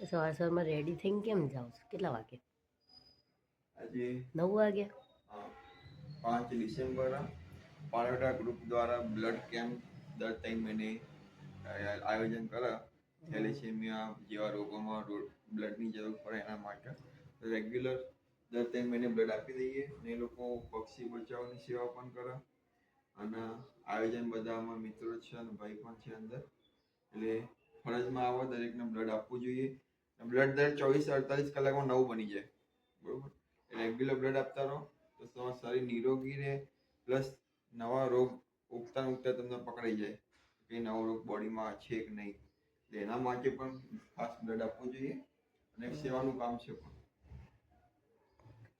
સવાર સવારમાં રેડી થઈને કેમ જાઓ છો? કેટલા વાગે? આજે નવ વાગે? પાંચ ડિસેમ્બર પાળોટા ગ્રુપ દ્વારા બ્લડ કેમ્પ દર ત્રણ મહિને આયોજન કરે થેલેસેમિયા જેવા રોગોમાં બ્લડની જરૂર પડે એના માટે. રેગ્યુલર દર ત્રણ મહિને બ્લડ આપી દઈએ ને એ લોકો પક્ષી બચાવની સેવા પણ કરે અને આયોજન બધામાં મિત્રો છે અને ભાઈ પણ છે અંદર. એટલે ફરજમાં આવો દરેકને બ્લડ આપવું જોઈએ. બ્લડ દર ચોવીસ અડતાલીસ કલાકમાં નવું બની જાય. બરોબર? રેગ્યુલર બ્લડ આપતા રહો, તો તમારું શરીર નિરોગી રહે પ્લસ નવા રોગ ઉગતા ઉગતા તમને પકડાઈ જાય. કે નવો રોગ બોડીમાં છે કે નહીં? એના માટે પણ ખાસ બ્લડ આપવું જોઈએ અને સેવાનું કામ છે પણ.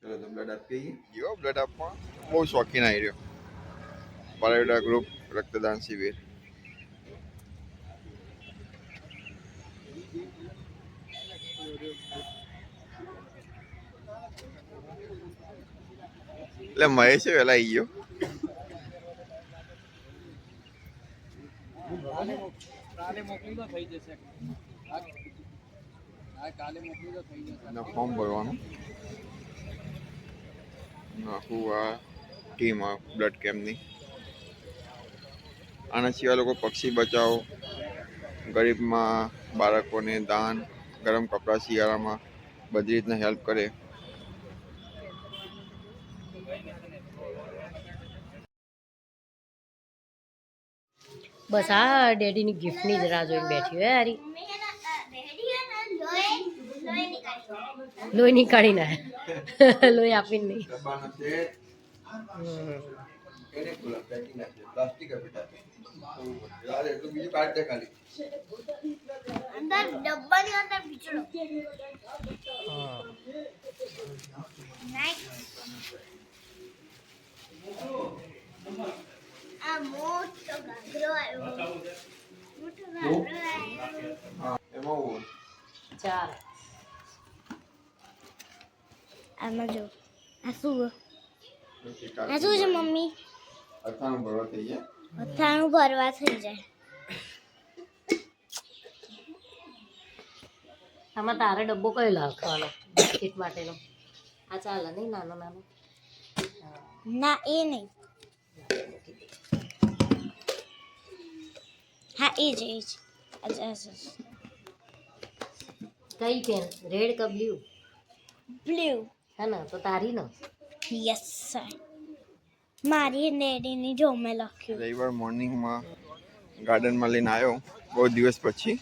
ચલો, તો બ્લડ આપી ગયો બ્લડ આપવા, બહુ શોખીન આવી રહ્યો પારેડા ગ્રુપ રક્તદાન શિબિર. એટલે મહેશ વેલા આવી ગયો. ફોર્મ ભરવાનું. આખું આ ટીમ આ બ્લડ કેમ્પની આના સિવાય લોકો પક્ષી બચાવ, ગરીબમાં બાળકોને દાન ગરમ કપડાં શિયાળામાં બધી રીતના હેલ્પ કરે. બસ આ ડેડીની ગિફ્ટની જ રાહ જોઈને બેઠી હોય હારી. લોહી નીકાળી ના લોહી આપીને નહીં. પ્લાસ્ટિક યાર એટલું બીજું કાઢ દે ખાલી અંદર ડબ્બાની અંદર પીછડો નાઈસ આ મોટો ઘાઘરો આવ્યો. મોટો ઘાઘરો આવ્યો. એમાં ચાર આમાં જો. આ શું? આ શું છે મમ્મી? અથાણું ભરવા થઈ જાય અથાણું ભરવા થઈ જાય. આમાં તારે ડબ્બો કયો લાવવાનો? બિસ્કિટ માટેનો. આ ચાલે નહીં નાનો નાનો? ના એ નહીં. હા એ જ એ જ. કઈ પેન રેડ કે બ્લુ બ્લુ હા ને તો તારી ન. યસ સર મારી ડેડીની જો મેં લખ્યું. રવિવાર મોર્નિંગમાં ગાર્ડનમાં લઈને આવ્યો. બહુ દિવસ પછી.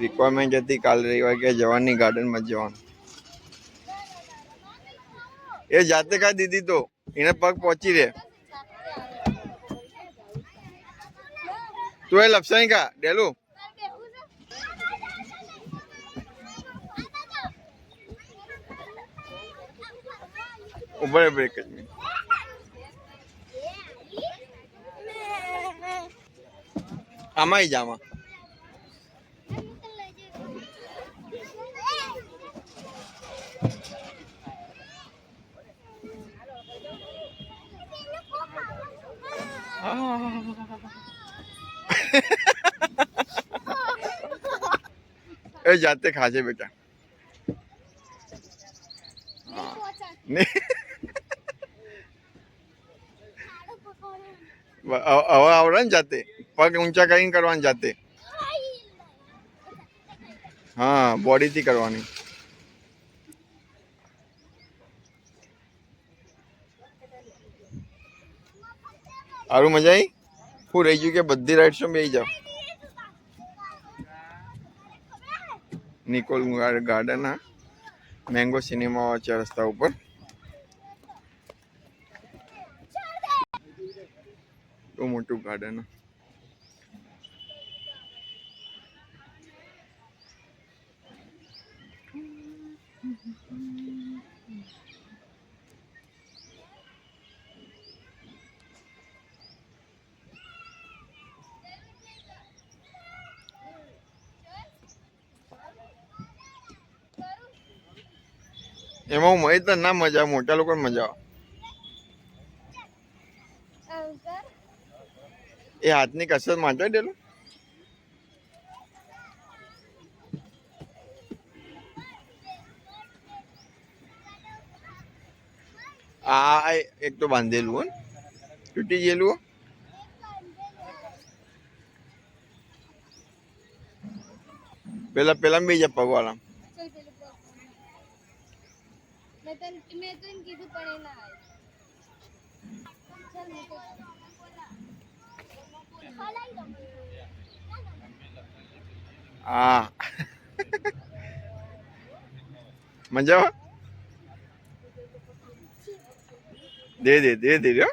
રિક્વાયરમેન્ટ હતી કાલ રવિવાર કે જવાની ગાર્ડનમાં જવાનું. એ જાતે કાંઈ દીધી તો? એને પગ પહોંચી રે તું એ લપસાઈ કા? ડેલું? ઉભરે બ્રેક જ આમાં જ આમાં. એ જાતે ખાજે બેટા. હા. ને હવે આવડે ને જાતે પગ ઊંચા કરીને કરવાની જાતે હા બોડીથી કરવાની સારું મજા આવી હું રહી ગયું કે બધી રાઈડ્સમાં બેસી જાઓ નિકોલ ગાર્ડન હા મેંગો સિનેમા છે રસ્તા ઉપર મોટું ગાર્ડન એમાં હું મહિત ના મજા મોટા લોકો મજા આવે. એ હાથની કસરત માંતો ડેલો આ એક તો બાંધેલું હોય તૂટી ગયેલું પેલા પેલા બે જ પગવાળા મેં તો કીધું પણ એ ના આવે. ચાલ મજામાં? દે દે દે દે રહ્યો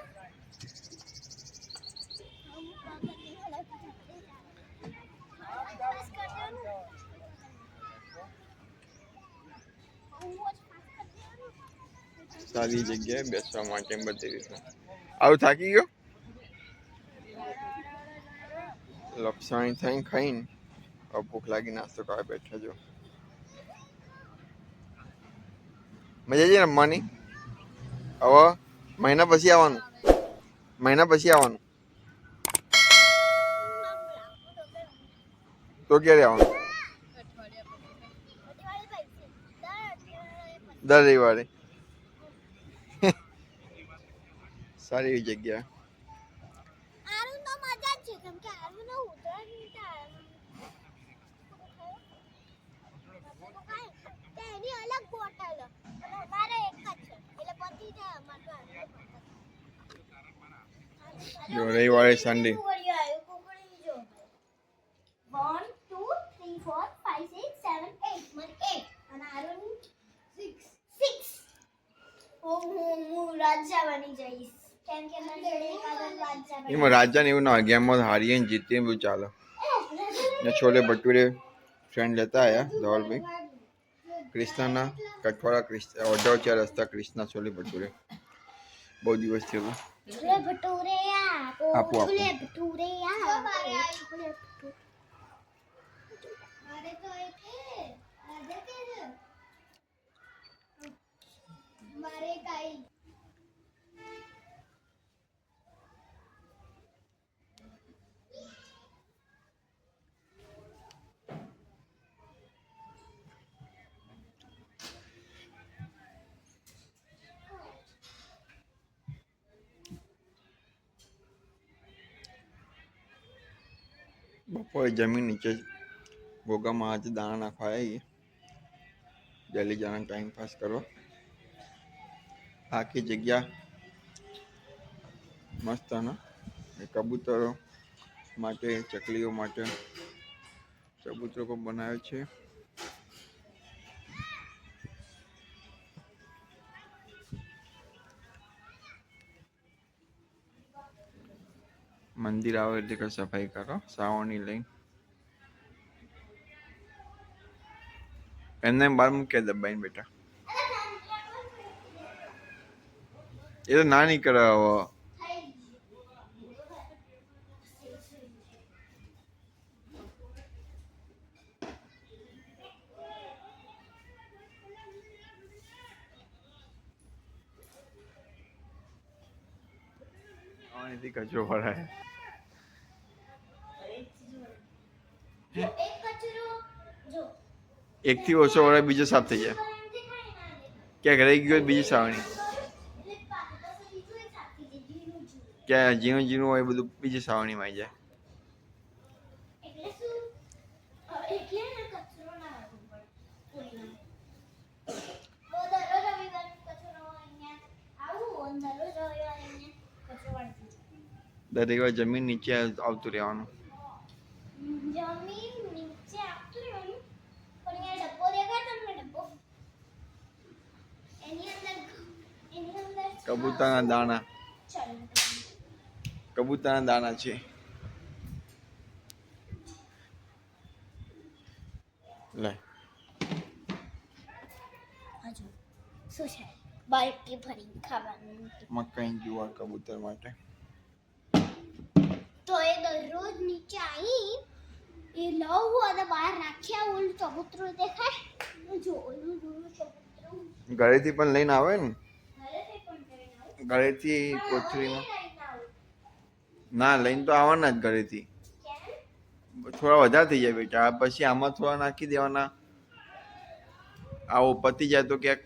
સારી જગ્યાએ બેસવા માટે બધી આવું થાકી ગયો? લપસણી થઈને ખાઈને ભૂખ લાગી નાસ્તો કરવા બેઠા જો મજા છે રમવાની હવે મહિના પછી આવવાનું મહિના પછી આવવાનું તો ક્યારે આવવાનું દર રવિવારે સારી એવી જગ્યા આરું તો મજા જ છે કેમ કે આરું નો તેની અલગ બોટલ અમારે એક જ છે એટલે પતી જાય અમારે જો રવિવારે સન્ડે હું રાજા બની જઈશ. કેમ કે મને એકાદ રાજા બની એમાં રાજા ને એવું ના હોય ગેમમાં હારીએ ને જીતીએ ને બધું ચાલે. ને છોલે ભટુરે ફ્રેન્ડ લેતા આવ્યા ધવલભાઈ. ક્રિષ્નાના કઠવાળા ક્રિષ્ના ઓઢવ ચાર રસ્તા ક્રિષ્ના છોલે ભટુરે. બહુ દિવસ થયું. છોલે ભટુરે આપો આપો, આપો. છોલે ભટુરે આપો મારે તો એક છે રાજા કે છે મારે કાઈ બપોરે જમીન નીચે ભોગામાં આજે દાણા નાખવા આવી ડેલી જવાનો ટાઈમ પાસ કરવા આખી જગ્યા મસ્ત ને કબૂતરો માટે, ચકલીઓ માટે કબૂતરો પણ બનાવે છે. મંદિર આવે એટલે કે સફાઈ કરો સાવરણી લઈને. એમને બહાર મૂક્યા દબાઈને બેટા. એ તો ના નીકળે હવે અહીંથી કચરો ભરાય જો એક કચરો જો એકથી ઓછો વળે બીજો સાફ થઈ જાય. ક્યાંક રહી ગયો બીજી જીરું ક્યાં ઝીણું ઝીણું હોય બધું બીજી સાવણીમાં આવી જાય. દરેક વાર જમીન નીચે આવતું રહેવાનું જમીન નીચે આપતું રહેવાનું પણ અહીંયા ડબ્બો દેખાય તમને ડબ્બો એની અંદર એની અંદર કબૂતરના દાણા. કબૂતરના દાણા છે. લે. હજુ. શું છે? બાલટી ભરીને ખાવાનું મકાઈ જુવાર કબૂતર માટે. તો એ દરરોજ નીચે આવી એ લવ અને બહાર નાખ્યા ઓલું ચબૂતરું દેખાય? જો ઓલું ઘરેથી પણ લઈને આવે ને? ઘરેથી કોથળીમાં? ના લઈને તો આવવાના જ ઘરેથી થોડા વધારે થઈ જાય બેટા. પછી આમાં થોડા નાખી દેવાના. આવો પતી જાય તો ક્યાંક.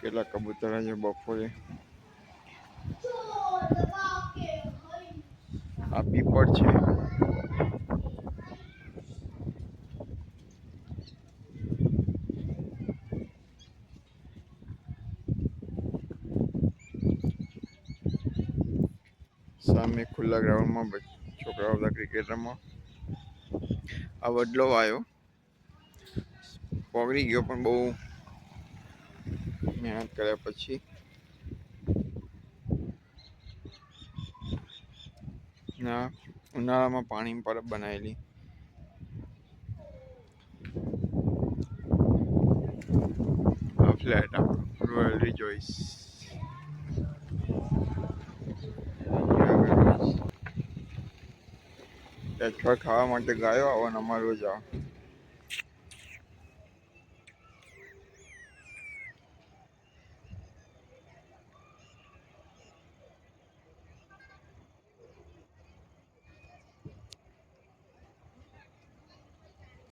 કેટલા કબૂતર છે બપોરે? આ પીપળ છે. ખુલ્લા ગ્રાઉન્ડમાં છોકરાઓ બધા ક્રિકેટ રમવા આ વડલો આવ્યો પગડી ગયો પણ બહુ મહેનત કર્યા પછી. ના, ઉનાળામાં પાણી પર બનાવેલી આ ફ્લેટ આપણો રોયલ રિજોઇસ ત્યાં ખાવા માટે ગાયો આવવાના અમારો જ આવો